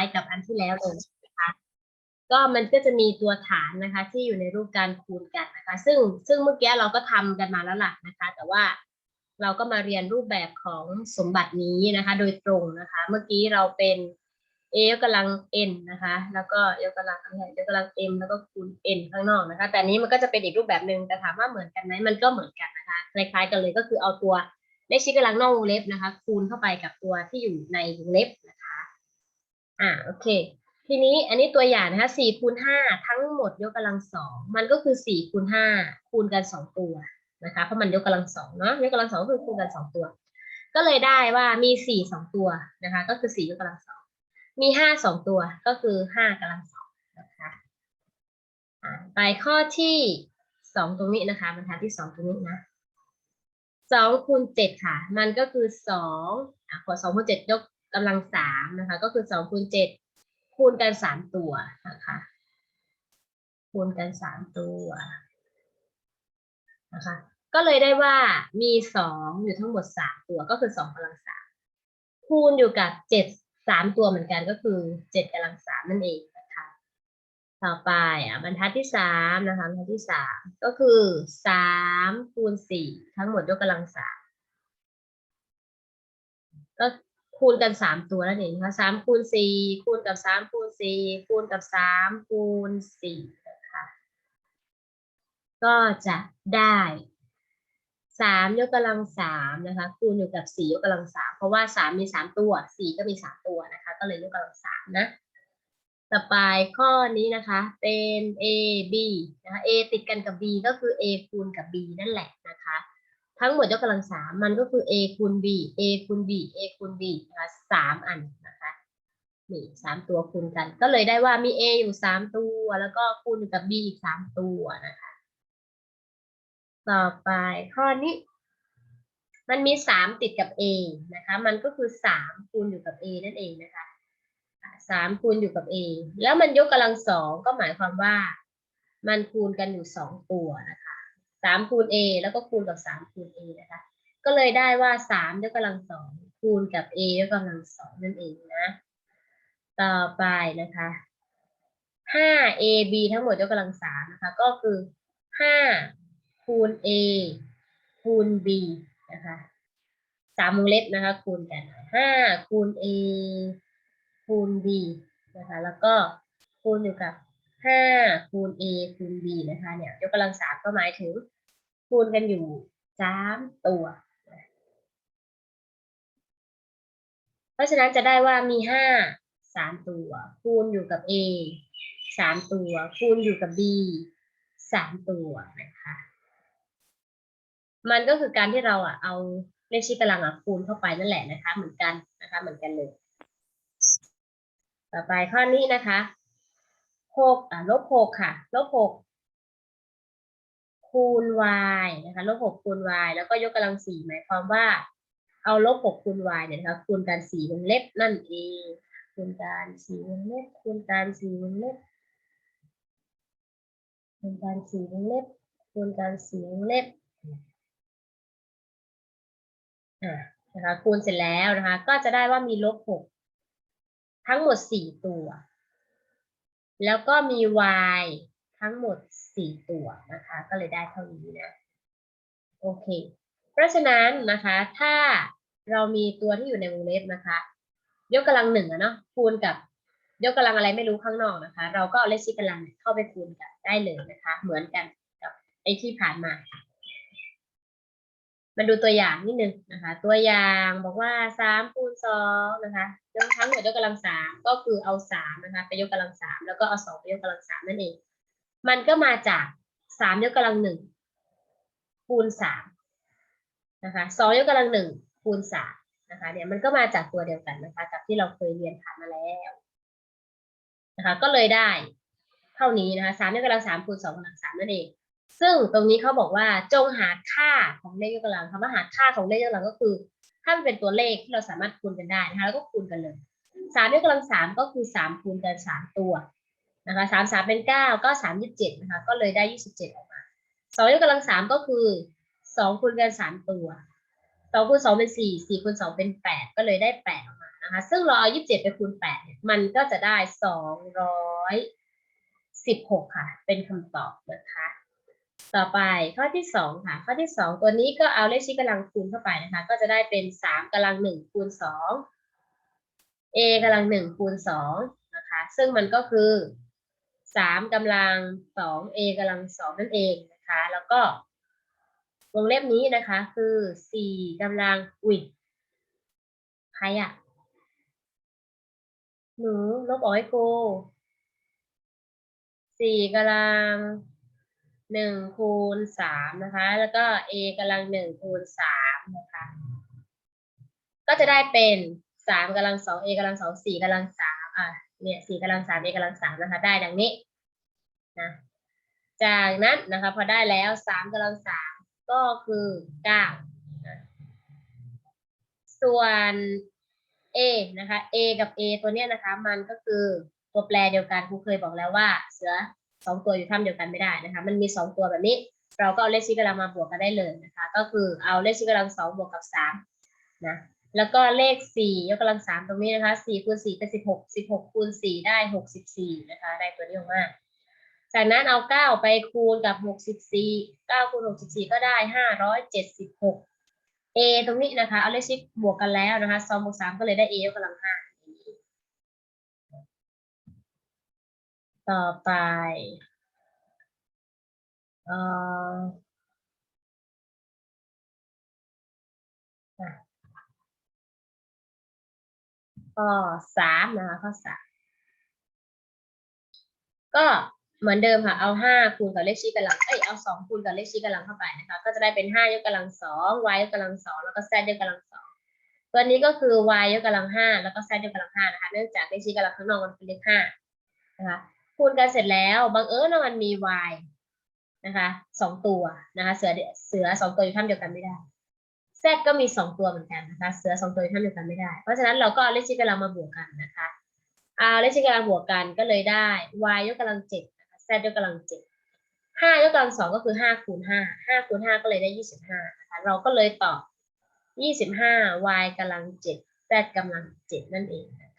ายกับอันที่แล้วเลยนะคะก็มันก็จะมีตัวฐานนะคะ ที่อยู่ในรูปการคูณกันนะคะ ซึ่งซึ่งเมื่อกี้เราก็ทำกันมาแล้วล่ะนะคะ แต่ว่าเราก็มาเรียนรูปแบบของสมบัตินี้นะคะ โดยตรงนะคะ เมื่อกี้เราเป็น a ยกกำลัง n นะคะ แล้วก็ยกกำลังอะไรยกกำลัง m แล้วก็คูณ n ข้างนอกนะคะ แต่นนี้มันก็จะเป็นอีกรูปแบบหนึ่งแต่ถามว่าเหมือนกันไหมมันก็เหมือนกันนะคะ คล้ายๆกันเลยก็คือเอาตัวเลขชี้กำลังนอกวงเล็บนะคะ คูณเข้าไปกับตัวที่อยู่ในวงเล็บนะคะ อ่าโอเค ทีนี้อันนี้ตัวอย่างนะคะสี่คูณห้าทั้งหมดยกกำลังสองมันก็คือสี่คูณห้าคูณกันสองตัวนะคะเพราะมันยกกำลังสองเนาะยกกำลังสองคือคูณกันสองตัว ก็เลยได้ว่ามีสี่สองตัวนะคะก็คือสี่ยกกำลังสองมีห้าสองตัวก็คือห้ากำลังสองนะคะอ่าไปข้อที่สองตรงนี้นะคะบรรทัดที่สองตรงนี้นะสองคูณเจ็ดค่ะ มันก็คือสองอะขอสองคูณเจ็ดยก กำลังสามนะคะ ก็คือสองคูณเจ็ดคูณกันสามตัวนะคะคูณกันสามตัวนะคะก็เลยได้ว่ามีสองอยู่ทั้งหมดสามตัวก็คือสองกำลังสามคูณอยู่กับเจ็ดสามตัวเหมือนกันก็คือเจ็ดกำลังสามนั่นเองนะคะต่อไปอะบรรทัดที่สามนะคะบรรทัดที่สามก็คือสามคูณสี่ทั้งหมดยกกำลังสามก็ คูณกันสามตัวนั่นเองนะคะสามคูณสี่คูณกับสามคูณสี่คูณกับสามคูณสี่นะคะก็จะได้สามยกกำลังสามนะคะ คูณอยู่กับสี่ยกกำลังสามเพราะว่าสามมีสามตัวสี่ก็มีสามตัวนะคะ ก็เลยยกกำลังสามนะต่อไปข้อนี้นะคะเป็น a b นะคะ a ติดกันกับ b ก็คือ a คูณกับ b นั่นแหละนะคะ ทั้งหมดยกกำลังสามมันก็คือ a คูณ b a คูณ b a คูณ b นะคะสามอันนะคะนี่สามตัวคูณกัน ก็เลยได้ว่ามี a อยู่สามตัว แล้วก็คูณอยู่กับ b อีกสามตัวนะคะ ต่อไปข้อนี้ มันมีสามติดกับ a นะคะ มันก็คือสามคูณอยู่กับ a นั่นเองนะคะสามคูณอยู่กับ a แล้วมันยกกำลังสองก็หมายความว่า มันคูณกันอยู่สองตัวนะคะ สามคูณ a แล้วก็คูณกับสามคูณ a นะคะ ก็เลยได้ว่าสามยกกำลังสองคูณกับ a ยกกำลังสองนั่นเองนะ ต่อไปนะคะห้า a b ทั้งหมดยกกำลังสามนะคะ ก็คือห้าคูณ a คูณ b นะคะสามวงเล็บนะคะ คูณกันห้าคูณ a คูณ b นะคะ แล้วก็คูณอยู่กับ ห้าคูณ a คูณ b นะคะเนี่ยยกกำลังสามก็หมายถึง คูณกันอยู่สามตัว เพราะฉะนั้นจะได้ว่ามีห้าสามตัว คูณอยู่กับ a สามตัว คูณอยู่กับ b สามตัวนะคะมันก็คือการที่เราอะเอาเลขชี้กำลังอะคูณเข้าไปนั่นแหละนะคะ เหมือนกันนะคะ เหมือนกันเลย ต่อไปข้อนี้นะคะ หกอะลบหกค่ะลบหกคูณ y นะคะลบหกคูณ y แล้วก็ยกกำลังสี่หมายความว่า เอาลบหกคูณ y เนี่ยนะคะคูณกันสี่วงเล็บนั่นเองคูณกันสี่วงเล็บคูณกันสี่วงเล็บคูณกันสี่วงเล็บคูณกันสี่วงเล็บอ่านะคะคูณเสร็จแล้วนะคะ ก็จะได้ว่ามีลบหกทั้งหมดสี่ตัว แล้วก็มี y ทั้งหมด 4 ตัวนะคะ ก็เลยได้เท่านี้นะ โอเค เพราะฉะนั้นนะคะ ถ้าเรามีตัวที่อยู่ในวงเล็บนะคะ ยกกำลังหนึ่งอะเนาะคูณกับ ยกกำลังอะไรไม่รู้ข้างนอกนะคะ เราก็เอาเลขชี้กำลังเข้าไปคูณกันได้เลยนะคะ เหมือนกันกับไอที่ผ่านมา มาดูตัวอย่างนิดนึงนะคะ ตัวอย่างบอกว่าสามคูณสองนะคะยกทั้งหมดยกกำลังสามก็คือเอาสามนะคะไปยกกำลังสามแล้วก็เอาสองไปยกกำลังสามนั่นเอง มันก็มาจากสามยกกำลังหนึ่งคูณสามนะคะสองยกกำลังหนึ่งคูณสามนะคะเนี่ยมันก็มาจากตัวเดียวกันนะคะ กับที่เราเคยเรียนผ่านมาแล้วนะคะ ก็เลยได้เท่านี้นะคะสามยกกำลังสามคูณสองกำลังสามนั่นเอง ซึ่งตรงนี้เขาบอกว่าจงหาค่าของเลขยกกำลังคำว่าหาค่าของเลขยกกำลังก็คือ ถ้ามันเป็นตัวเลขที่เราสามารถคูณกันได้นะคะแล้วก็คูณกันเลยสามยกกำลังสามก็คือสามคูณกันสามตัวนะคะสามสามเป็นเก้าก็สามยี่สิบเจ็ดนะคะก็เลยได้ยี่สิบเจ็ดออกมาสองยกกำลังสามก็คือสองคูณกันสามตัวสองคูณสองเป็นสี่สี่คูณสองเป็นแปดก็เลยได้แปดออกมานะคะซึ่งเราเอายี่สิบเจ็ดไปคูณแปดเนี่ยมันก็จะได้สองร้อยสิบหกค่ะ เป็นคำตอบนะคะ ต่อไปข้อที่สองค่ะข้อที่สองตัวนี้ก็เอาเลขชี้กำลังคูณเข้าไปนะคะ ก็จะได้เป็นสามกำลังหนึ่งคูณสอง a กำลังหนึ่งคูณสองนะคะซึ่งมันก็คือสามกำลังสอง a กำลังสองนั่นเองนะคะ แล้วก็วงเล็บนี้นะคะคือสี่กำลังอุ้ยใครอะหนูลบออกให้กูสี่กำลัง หนึ่งคูณสามนะคะ แล้วก็ a กำลังหนึ่งคูณสามนะคะ ก็จะได้เป็นสามกำลังสอง a กำลังสองสี่กำลังสามอะเนี่ยสี่กำลังสาม a กำลังสามนะคะ ได้ดังนี้นะจากนั้นนะคะพอได้แล้วสามกำลังสามก็คือเก้าส่วน a นะคะ a กับ a ตัวเนี้ยนะคะ มันก็คือตัวแปรเดียวกันครูเคยบอกแล้วว่า เสือ สองตัวอยู่ถ้ำเดียวกันไม่ได้นะคะ มันมีสองตัวแบบนี้ เราก็เอาเลขชี้กำลังมาบวกกันได้เลยนะคะ ก็คือเอาเลขชี้กำลังสองบวกกับสามนะแล้วก็เลขสี่ยกกำลังสามตรงนี้นะคะสี่คูณสี่เป็นสิบหกสิบหกคูณสี่ได้หกสิบสี่นะคะ ได้ตัวนี้ออกมาจากนั้นเอาเก้าไปคูณกับหกสิบสี่เก้าคูณหกสิบสี่ก็ได้ห้าร้อยเจ็ดสิบหก a ตรงนี้นะคะ เอาเลขชิกบวกกันแล้วนะคะสองบวกสามก็เลยได้ a ยกกำลังห้า ต่อไปเอ่อข้อสามนะคะข้อสามก็เหมือนเดิมค่ะ เอาห้าคูณกับเลขชี้กำลัง เอ้ย เอาสองคูณกับเลขชี้กำลังเข้าไปนะคะ ก็จะได้เป็นห้ายกกำลังสอง y ยกกำลังสองแล้วก็ z ยกกำลังสองตัวนี้ก็คือ y ยกกำลังห้าแล้วก็ z ยกกำลังห้านะคะ เนื่องจากเลขชี้กำลังข้างนอกมันเป็นเลขห้านะคะ คูณกันเสร็จแล้วบังเอิญว่ามันมี y นะคะสองตัวนะคะเสือเสือสองตัวอยู่ท่ามเดียวกันไม่ได้ z ก็มีสองตัวเหมือนกันนะคะ เสือสองตัวอยู่ท่ามเดียวกันไม่ได้ เพราะฉะนั้นเราก็เอาเลขชี้กำลังมาบวกกันนะคะเอาเลขชี้กำลังบวกกันก็เลยได้ y ยกกำลังเจ็ดนะคะ z ยกกำลังเจ็ดห้ายกกำลังสองก็คือห้าคูณห้าห้าคูณห้าก็เลยได้ยี่สิบห้านะคะเราก็เลยตอบยี่สิบห้า y กำลังเจ็ด z กำลังเจ็ดนั่นเองนะ